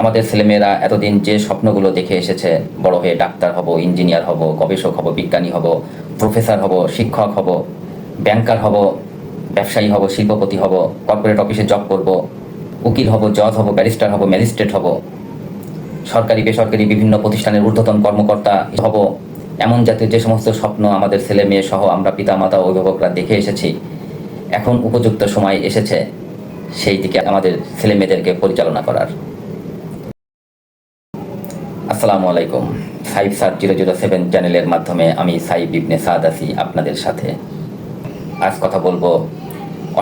আমাদের ছেলেমেয়েরা এতদিন যে স্বপ্নগুলো দেখে এসেছে, বড় হয়ে ডাক্তার হব, ইঞ্জিনিয়ার হব, গবেষক হব, বিজ্ঞানী হব, প্রফেসর হব, শিক্ষক হব, ব্যাংকার হব, ব্যবসায়ী হব, শিল্পপতি হব, কর্পোরেট অফিসে জব করব, উকিল হব, জজ হব, ব্যারিস্টার হব, ম্যাজিস্ট্রেট হব, সরকারি, বেসরকারি বিভিন্ন প্রতিষ্ঠানের ঊর্ধ্বতন কর্মকর্তা হব, এমন জাতীয় যে সমস্ত স্বপ্ন আমাদের ছেলে মেয়ে সহ আমরা পিতামাতা অভিভাবকরা দেখে এসেছি, এখন উপযুক্ত সময় এসেছে, সেই দিকে আমাদের ছেলে মেয়েদেরকে পরিচালনা করার। আসসালামু আলাইকুম। Cyber zero zero seven চ্যানেলের মাধ্যমে আমি সাইব ইবনে সাদ আছি আপনাদের সাথে। আজ কথা বলব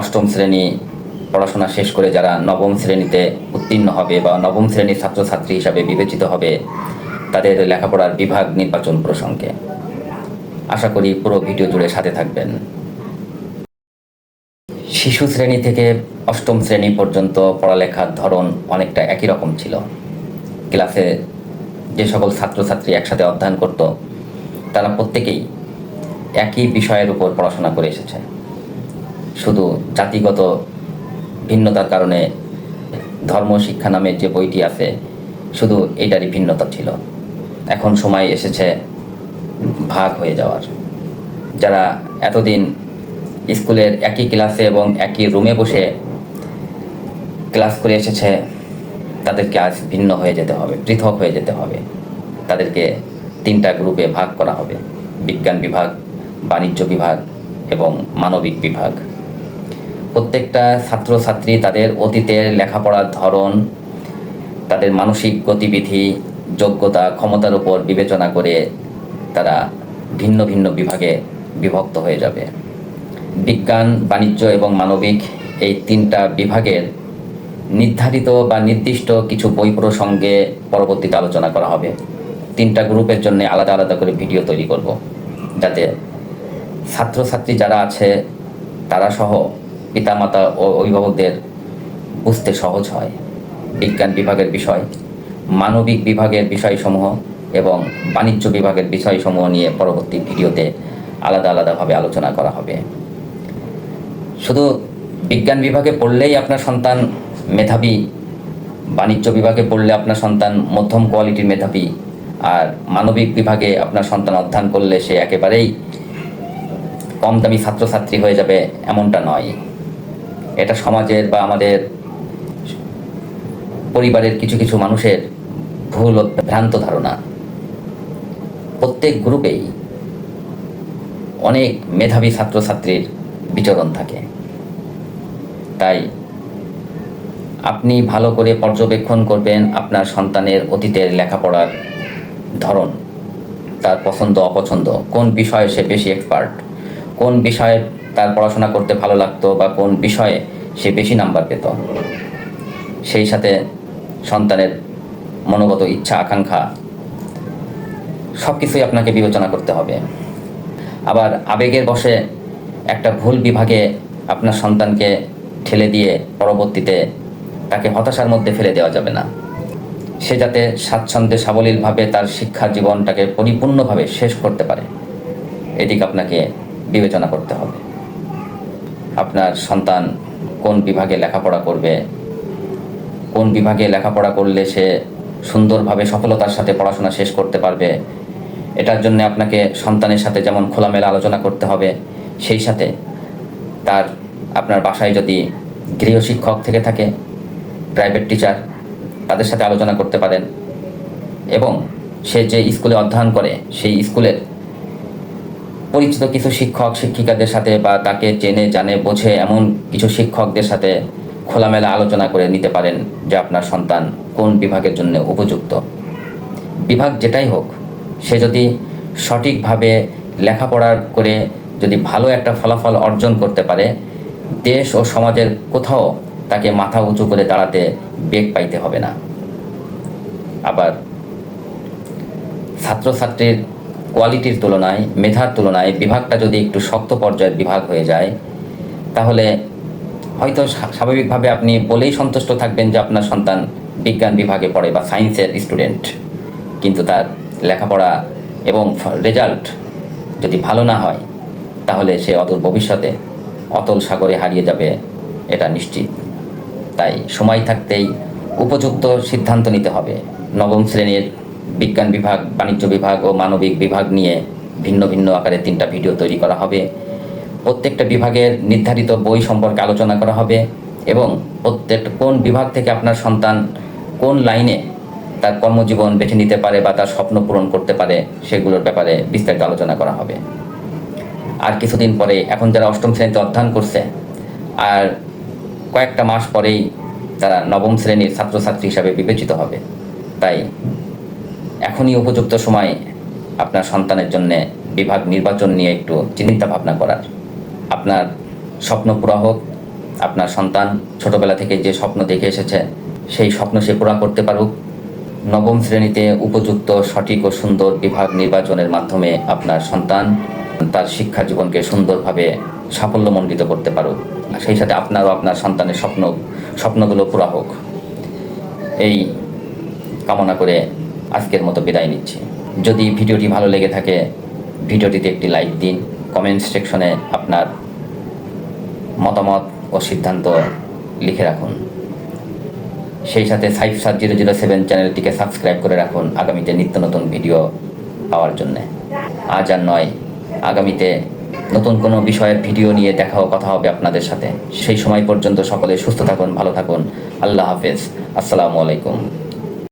অষ্টম শ্রেণি পড়াশোনা শেষ করে যারা নবম শ্রেণীতে উত্তীর্ণ হবে বা নবম শ্রেণির ছাত্রছাত্রী হিসাবে বিবেচিত হবে, তাদের লেখাপড়ার বিভাগ নির্বাচন প্রসঙ্গে। আশা করি পুরো ভিডিও জুড়ে সাথে থাকবেন। শিশু শ্রেণি থেকে অষ্টম শ্রেণি পর্যন্ত পড়ালেখার ধরন অনেকটা একই রকম ছিল। ক্লাসে যে সকল ছাত্রছাত্রী একসাথে অধ্যয়ন করত, তারা প্রত্যেকেই একই বিষয়ের উপর পড়াশোনা করে এসেছে। শুধু জাতিগত ভিন্নতার কারণে ধর্ম, শিক্ষা নামে যে বইটি আছে, শুধু এটারই ভিন্নতা ছিল। এখন সময় এসেছে ভাগ হয়ে যাওয়ার। যারা এতদিন স্কুলের একই ক্লাসে এবং একই রুমে বসে ক্লাস করে এসেছে তাদেরকে আজ ভিন্ন হয়ে যেতে হবে, পৃথক হয়ে যেতে হবে। তাদেরকে তিনটা গ্রুপে ভাগ করা হবে, বিজ্ঞান বিভাগ, বাণিজ্য বিভাগ এবং মানবিক বিভাগ। প্রত্যেকটা ছাত্রছাত্রী তাদের অতীতের লেখাপড়ার ধরন, তাদের মানসিক গতিবিধি, যোগ্যতা, ক্ষমতার উপর বিবেচনা করে তারা ভিন্ন ভিন্ন বিভাগে বিভক্ত হয়ে যাবে। বিজ্ঞান, বাণিজ্য এবং মানবিক এই তিনটা বিভাগের নির্ধারিত বা নির্দিষ্ট কিছু বই প্রসঙ্গে পরবর্তীতে আলোচনা করা হবে। তিনটা গ্রুপের জন্য আলাদা আলাদা করে ভিডিও তৈরি করব, যাতে ছাত্রছাত্রী যারা আছে, তারা সহ পিতামাতা ও অভিভাবকদের বুঝতে সহজ হয়। বিজ্ঞান বিভাগের বিষয়, মানবিক বিভাগের বিষয়সমূহ এবং বাণিজ্য বিভাগের বিষয়সমূহ নিয়ে পরবর্তী ভিডিওতে আলাদা আলাদাভাবে আলোচনা করা হবে। শুধু বিজ্ঞান বিভাগে পড়লেই আপনার সন্তান মেধাবী বাণিজ্য বিভাগে পড়লে আপনার সন্তান মধ্যম কোয়ালিটির মেধাবী আর মানবিক বিভাগে আপনার সন্তান অধ্যয়ন করলে সে একেবারেই কম দামি ছাত্রছাত্রী হয়ে যাবে এমনটা নয়। এটা সমাজের বা আমাদের পরিবারের কিছু কিছু মানুষের ভুল ভ্রান্ত ধারণা। প্রত্যেক গ্রুপেই অনেক মেধাবী ছাত্রছাত্রীর বিচরণ থাকে। তাই আপনি ভালো করে পর্যবেক্ষণ করবেন আপনার সন্তানের অতীতের লেখাপড়ার ধরন, তার পছন্দ, অপছন্দ, কোন বিষয়ে সে বেশি এক্সপার্ট কোন বিষয়ে তার পড়াশোনা করতে ভালো লাগতো বা কোন বিষয়ে সে বেশি নাম্বার পেত। সেই সাথে সন্তানের মনোগত ইচ্ছা, আকাঙ্ক্ষা সব কিছুই আপনাকে বিবেচনা করতে হবে। আবার আবেগের বসে একটা ভুল বিভাগে আপনার সন্তানকে ঠেলে দিয়ে পরবর্তীতে তাকে হতাশার মধ্যে ফেলে দেওয়া যাবে না। সে যাতে স্বাচ্ছন্দ্যে সাবলীলভাবে তার শিক্ষা জীবনটাকে পরিপূর্ণভাবে শেষ করতে পারে, এদিকে আপনাকে বিবেচনা করতে হবে। আপনার সন্তান কোন বিভাগে লেখাপড়া করবে? কোন বিভাগে লেখাপড়া করলে সে সুন্দরভাবে সফলতার সাথে পড়াশোনা শেষ করতে পারবে? এটার জন্য আপনাকে সন্তানের সাথে যেমন খোলামেলা আলোচনা করতে হবে, সেই সাথে তার, আপনার বাসায় যদি গৃহশিক্ষক থেকে থাকে প্রাইভেট টিচার তাদের সাথে আলোচনা করতে পারেন এবং সে যে স্কুলে অধ্যয়ন করে সেই স্কুলের পরিচিত কিছু শিক্ষক, শিক্ষিকাদের সাথে বা তাকে চেনে, জানে, বোঝে এমন কিছু শিক্ষকদের সাথে খোলামেলা আলোচনা করে নিতে পারেন যে আপনার সন্তান কোন বিভাগের জন্য উপযুক্ত। বিভাগ যেটাই হোক, সে যদি সঠিকভাবে লেখাপড়া করে যদি ভালো একটা ফলাফল অর্জন করতে পারে, দেশ ও সমাজের কোথাও তাকে মাথা উঁচু করে দাঁড়াতে বেগ পাইতে হবে না। আবার ছাত্রছাত্রীর কোয়ালিটির তুলনায়, মেধার তুলনায় বিভাগটা যদি একটু শক্ত পর্যায়ের বিভাগ হয়ে যায়, তাহলে হয়তো স্বাভাবিকভাবে আপনি বলেই সন্তুষ্ট থাকবেন যে আপনার সন্তান বিজ্ঞান বিভাগে পড়ে বা সায়েন্সের স্টুডেন্ট। কিন্তু তার লেখাপড়া এবং রেজাল্ট যদি ভালো না হয়, তাহলে সে অদূর ভবিষ্যতে অতল সাগরে হারিয়ে যাবে, এটা নিশ্চিত। তাই সময় থাকতেই উপযুক্ত সিদ্ধান্ত নিতে হবে। নবম শ্রেণির বিজ্ঞান বিভাগ, বাণিজ্য বিভাগ ও মানবিক বিভাগ নিয়ে ভিন্ন ভিন্ন আকারে তিনটা ভিডিও তৈরি করা হবে। প্রত্যেকটা বিভাগের নির্ধারিত বই সম্পর্কে আলোচনা করা হবে এবং প্রত্যেক কোন বিভাগ থেকে আপনার সন্তান কোন লাইনে তার কর্মজীবন বেছে নিতে পারে বা তার স্বপ্ন পূরণ করতে পারে সেগুলোর ব্যাপারে বিস্তারিত আলোচনা করা হবে। আর কিছুদিন পরে, এখন যারা অষ্টম শ্রেণীতে অধ্যয়ন করছে, আর কয়েকটা মাস পরেই তারা নবম শ্রেণির ছাত্রছাত্রী হিসাবে বিবেচিত হবে। তাই এখনই উপযুক্ত সময় আপনার সন্তানের জন্য বিভাগ নির্বাচন নিয়ে একটু চিন্তা ভাবনা করার। আপনার স্বপ্ন পুরা হোক, আপনার সন্তান ছোটবেলা থেকে যে স্বপ্ন দেখে এসেছে, সেই স্বপ্ন সে পুরা করতে পারুক। নবম শ্রেণীতে উপযুক্ত, সঠিক ও সুন্দর বিভাগ নির্বাচনের মাধ্যমে আপনার সন্তান তার শিক্ষা জীবনকে সুন্দরভাবে সাফল্যমণ্ডিত করতে আর সেই সাথে আপনারও আপনার সন্তানের স্বপ্ন, স্বপ্নগুলো পুরা হোক। এই কামনা করে আজকের মতো বিদায় নিচ্ছি। যদি ভিডিওটি ভালো লেগে থাকে, ভিডিওটিতে একটি লাইক দিন। কমেন্ট সেকশনে আপনার মতামত ও সিদ্ধান্ত লিখে রাখুন। সেই সাথে ফাইভ সাত জিরো জিরো সেভেন চ্যানেলটিকে সাবস্ক্রাইব করে রাখুন আগামীতে নিত্য নতুন ভিডিও পাওয়ার জন্যে। আজ আর নয়, আগামীতে নতুন কোনো বিষয়ের ভিডিও নিয়ে দেখা কথা হবে আপনাদের সাথে। সেই সময় পর্যন্ত সকলে সুস্থ থাকুন, ভালো থাকুন। আল্লাহ হাফেজ। আসসালামু আলাইকুম।